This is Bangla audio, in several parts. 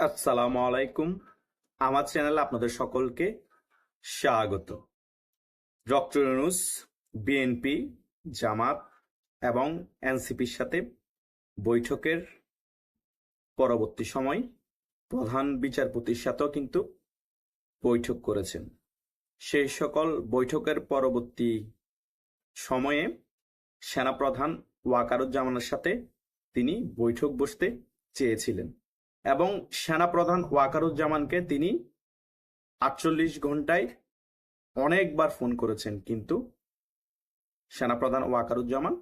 আসসালামু আলাইকুম আমার চ্যানেলে আপনাদের সকলকে স্বাগত। ডক্টর ইউনুস, বিএনপি, জামাত এবং এনসিপির সাথে বৈঠকের পরবর্তী সময় প্রধান বিচারপতির সাথেও কিন্তু বৈঠক করেছেন। সেই সকল বৈঠকের পরবর্তী সময়ে সেনাপ্রধান ওয়াকারুজ্জামানের সাথে তিনি বৈঠক বসতে চেয়েছিলেন। এবং সেনাপ্রধান ওয়াকারুজ্জামানকে তিনি আটচল্লিশ ঘন্টায় অনেকবার ফোন করেছেন, কিন্তু সেনাপ্রধান ওয়াকারুজ্জামান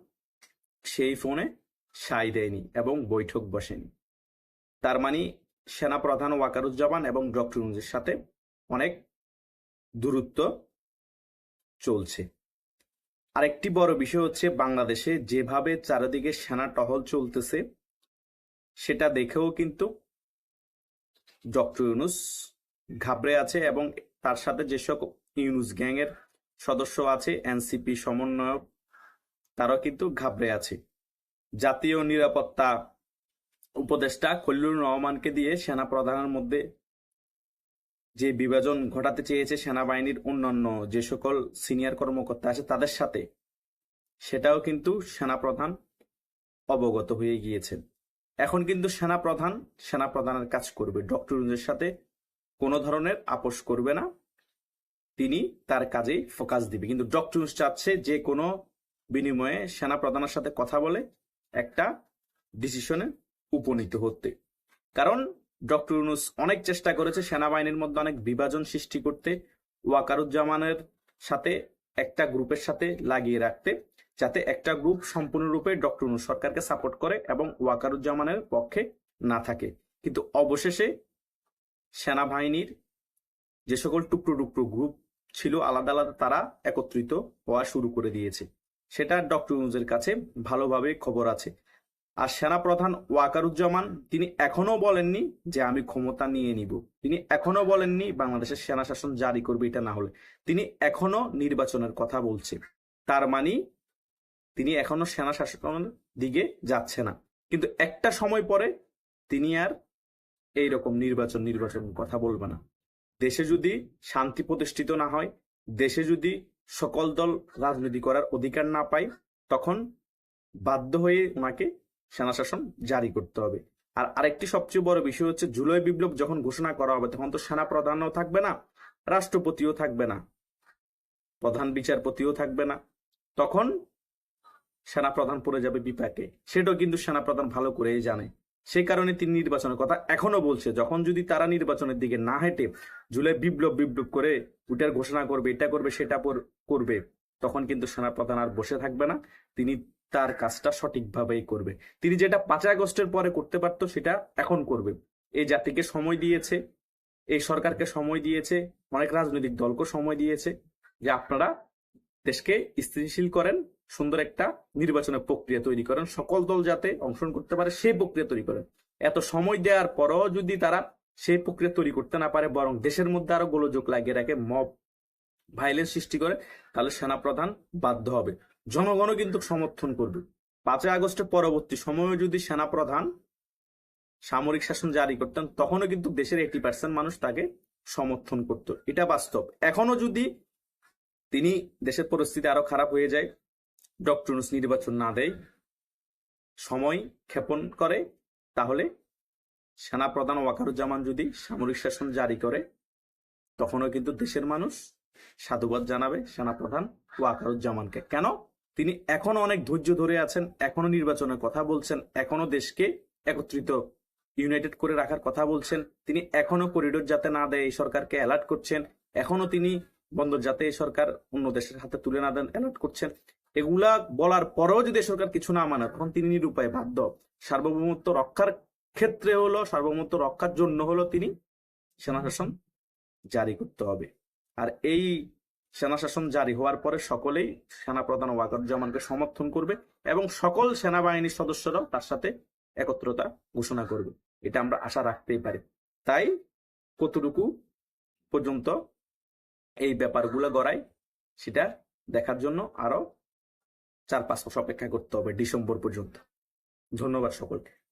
সেই ফোনে সাই দেয়নি এবং বৈঠক বসেনি। তার মানে সেনাপ্রধান ওয়াকারুজ্জামান এবং ডক্টর ইউনূসের সাথে অনেক দূরত্ব চলছে। আরেকটি বড় বিষয় হচ্ছে বাংলাদেশে যেভাবে চারিদিকে সেনা টহল চলতেছে, সেটা দেখেও কিন্তু ডক্টর ইউনুস ঘাবড়ে আছে এবং তার সাথে যেসব ইউনুস গ্যাং এর সদস্য আছে, এনসিপি সমন্বয়ক, তারাও কিন্তু ঘাবড়ে আছে। জাতীয় নিরাপত্তা উপদেষ্টা খলিলুর রহমানকে দিয়ে সেনা প্রধানের মধ্যে যে বিভাজন ঘটাতে চেয়েছে সেনাবাহিনীর অন্যান্য যে সকল সিনিয়র কর্মকর্তা আছে তাদের সাথে, সেটাও কিন্তু সেনাপ্রধান অবগত হয়ে গিয়েছেন। এখন কিন্তু সেনাপ্রধান সেনাপ্রধানের কাজ করবে ডক্টর সাথে কোনো ধরনের আপোষ করবে না। তিনি তার কাজেই ফোকাস দিবে। কিন্তু ডক্টর চাচ্ছে যে কোনো বিনিময়ে সেনাপ্রধানের সাথে কথা বলে একটা ডিসিশনে উপনীত হতে। কারণ ডক্টর ইউনুস অনেক চেষ্টা করেছে সেনাবাহিনীর মধ্যে অনেক বিভাজন সৃষ্টি করতে। ওয়াকারুজ্জামানের সাথে একটা গ্রুপের সাথে লাগিয়ে রাখতে, যাতে একটা গ্রুপ সম্পূর্ণরূপে ডক্টর ইউনুস সরকারকে সাপোর্ট করে এবং ওয়াকারুজ্জামানের পক্ষে না থাকে। কিন্তু অবশেষে সেনাবাহিনীর যে সকল টুকরো টুকরো গ্রুপ ছিল, আলাদা আলাদা তারা একত্রিত হওয়া শুরু করে দিয়েছে। সেটা ডক্টর ইউনুসের কাছে ভালোভাবে খবর আছে। আর সেনাপ্রধান ওয়াকারুজ্জামান, তিনি এখনও বলেননি যে আমি ক্ষমতা নিয়ে নিব। তিনি এখনও বলেননি বাংলাদেশের সেনা শাসন জারি করবে এটা না হলে। তিনি এখনও নির্বাচনের কথা বলছে তার মানে তিনি এখনও সেনা শাসনের দিকে যাচ্ছে না। কিন্তু একটা সময় পরে তিনি আর এই রকম নির্বাচন নির্বাচন কথা বলবে না। দেশে যদি শান্তি প্রতিষ্ঠিত না হয়, দেশে যদি সকল দল রাজনীতি করার অধিকার না পায়, তখন বাধ্য হয়ে ওনাকে সেনা শাসন জারি করতে হবে। আর আরেকটি সবচেয়ে বড় বিষয় হচ্ছে, জুলাই বিপ্লব যখন ঘোষণা করা হবে, তখন তো সেনা প্রধানও থাকবে না, রাষ্ট্রপতিও থাকবে না, প্রধান বিচারপতিও থাকবে না। তখন সেনাপ্রধান পড়ে যাবে বিপাকে। সেটাও কিন্তু সেনাপ্রধান ভালো করেই জানে। সে কারণে তিনি নির্বাচনের কথা এখনও বলছে, যখন যদি তারা নির্বাচনের দিকে না হেঁটে জুলাই বিপ্লব বিপ্লব করে ওটার ঘোষণা করবে, এটা করবে, সেটা করবে, তখন কিন্তু সেনাপ্রধান আর বসে থাকবে না। তিনি তার কাজটা সঠিকভাবেই করবে। তিনি যেটা পাঁচই আগস্টের পরে করতে পারত, সেটা এখন করবে। এই জাতিকে সময় দিয়েছে, এই সরকারকে সময় দিয়েছে, অনেক রাজনৈতিক দলকে সময় দিয়েছে যে আপনারা দেশকে স্থিতিশীল করেন, সুন্দর একটা নির্বাচনের প্রক্রিয়া তৈরি করেন, সকল দল যাতে অংশগ্রহণ করতে পারে, সেই প্রক্রিয়া তৈরি করেন। এত সময় দেওয়ার পরও যদি তারা সেই প্রক্রিয়া তৈরি করতে না পারে, বরং দেশের মধ্যে আরও গোলযোগ লাগিয়ে রাখে মব ভাইলেন্স সৃষ্টি করে, তাহলে সেনাপ্রধান বাধ্য হবে। জনগণও কিন্তু সমর্থন করবে। পাঁচই আগস্টের পরবর্তী সময়ে যদি সেনাপ্রধান সামরিক শাসন জারি করতেন, তখনও কিন্তু দেশের এইটি পার্সেন্ট মানুষ তাকে সমর্থন করত। এটা বাস্তব। এখনও যদি তিনি দেশের পরিস্থিতি আরও খারাপ হয়ে যায়, ডক্টর নির্বাচন না দেয়, সময় ক্ষেপণ করে, তাহলে সেনাপ্রধান ওয়াকারুজ্জামান যদি সামরিক শাসন জারি করে, তখনও কিন্তু দেশের মানুষ সাধুবাদ জানাবে সেনাপ্রধান ওয়াকারুজ্জামানকে। কেন? তিনি এখনও অনেক ধৈর্য ধরে আছেন, এখনও নির্বাচনের কথা বলছেন, এখনও দেশকে একত্রিত ইউনাইটেড করে রাখার কথা বলছেন, তিনি এখনও করিডোর যাতে না দেয় এই সরকারকে অ্যালার্ট করছেন, এখনও তিনি বন্দর যাতে এই সরকার অন্য দেশের হাতে তুলে না দেন অ্যালার্ট করছেন। এগুলা বলার পরেও যদি সরকার কিছু না মানে তখন তিনি নিরুপায়, বাধ্য। সার্বভৌমত্ব রক্ষার ক্ষেত্রে হলো, সার্বভৌমত্ব রক্ষার জন্য হলো তিনি সেনা শাসন জারি করতে হবে। আর এই সেনা শাসন জারি হওয়ার পরে সকলেই সেনাপ্রধান ওয়াকারুজ্জামানকে সমর্থন করবে এবং সকল সেনাবাহিনীর সদস্যরাও তার সাথে একত্রতা ঘোষণা করবে। এটা আমরা আশা রাখতেই পারি। তাই কতটুকু পর্যন্ত এই ব্যাপারগুলো গড়ায় সেটা দেখার জন্য আরও চার পাঁচ মাস অপেক্ষা করতে হবে ডিসেম্বর পর্যন্ত। ধন্যবাদ সকলকে।